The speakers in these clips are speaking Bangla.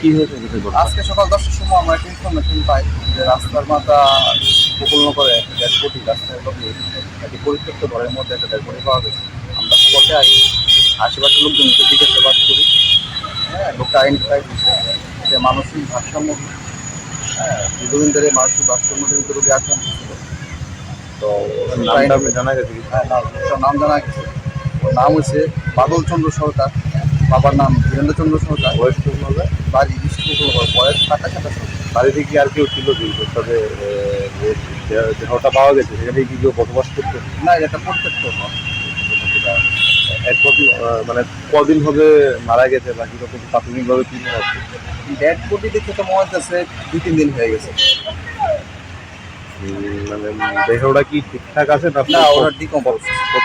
কি হয়েছে আজকে সকাল দশটার সময় আমরা একটা ইনফরমেশন পাই যে রাস্তার মাথা উপকূল করে একটা ডেড বডি রাস্তায় লোকে একটি পরিত্যক্ত ঘরের মধ্যে একটা বডি পাওয়া গেছে। আমরা স্পটে আসি আশেপাশের লোকজনকে জিজ্ঞাসাবাদ করি। হ্যাঁ লোকটা আইডেন্টিফাই যে মানসিক ভারসাম্য। হ্যাঁ দীর্ঘদিন ধরে মানসিক ভারসাম্যজনিত রোগী আক্রান্ত ছিল। তো নামটা আপনার জানা গেছে হ্যাঁ নাম নাম জানা গেছে। ওর নাম হচ্ছে বাদল চন্দ্র সরকার। বাবার নাম বীরেন্দ্র চন্দ্র সরকার বয়স হবে? বাড়ি বিষ্ণুপুর বয়স সাতাশ সাতাশ। বাড়িতে কি আর কেউ ছিল কি তবে দেহটা পাওয়া গেছে সেখানে কি কেউ বসবাস করতো? না এটা একটা প্রত্যক্ষ এক কদিন মানে কদিন হবে মারা গেছে বা কীরকম প্রাথমিকভাবে কি মনে হচ্ছে ডেড বডি দেখে তো মনে হচ্ছে দুই তিন দিন হয়ে গেছে। মানে দেহটা কি ঠিকঠাক আছে না ওরা ডিকম্পোজ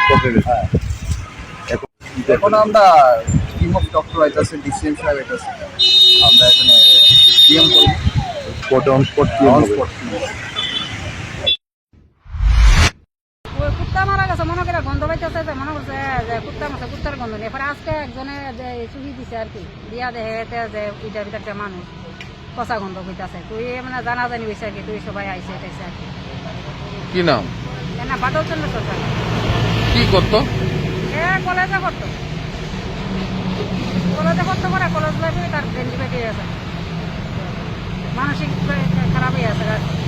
পথে গেছে হ্যাঁ। এখন আমরা টিম অফ ডক্টর আইতাছে ডিসিএম সাহেব আইতাছে আমরা এখানে পিএম করব স্পট অন স্পট কি অন স্পট ওই কুত্তা মারা গেছে মনে করে গন্ধ পাইতেছে যে মনে করছে যে কুত্তা মারছে কুত্তার গন্ধ নেই। এরপরে আজকে একজনে যে চুরি দিছে আর কি দিয়া দেখে এতে যে ইটার ভিতরটা মানুষ পচা গন্ধ কইতাছে। তুই মানে জানা জানি হয়েছে আর কি তুই সবাই আইসে এটাইছে আর কি। কি নাম? না বাদল চন্দ্র সরকার। কি করতো? এ কলেজে করতো কলেজে করতো করে কলেজ লাইফে তার বেঞ্চি বেঁচে আছে। মানসিক খারাপ হয়ে আছে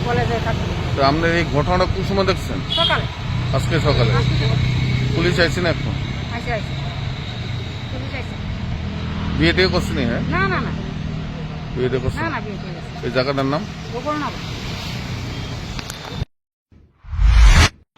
কলেজে থাকতো। তো আপনার এই ঘটনাটা কোন সময় দেখছেন? সকালে। আজকে সকালে? পুলিশ আইসি না এখন? পুলিশ আইসে বিয়ে টিয়ে হ্যাঁ? না না না। বিয়ে টিয়ে না না বিয়ে এই জায়গাটার নাম?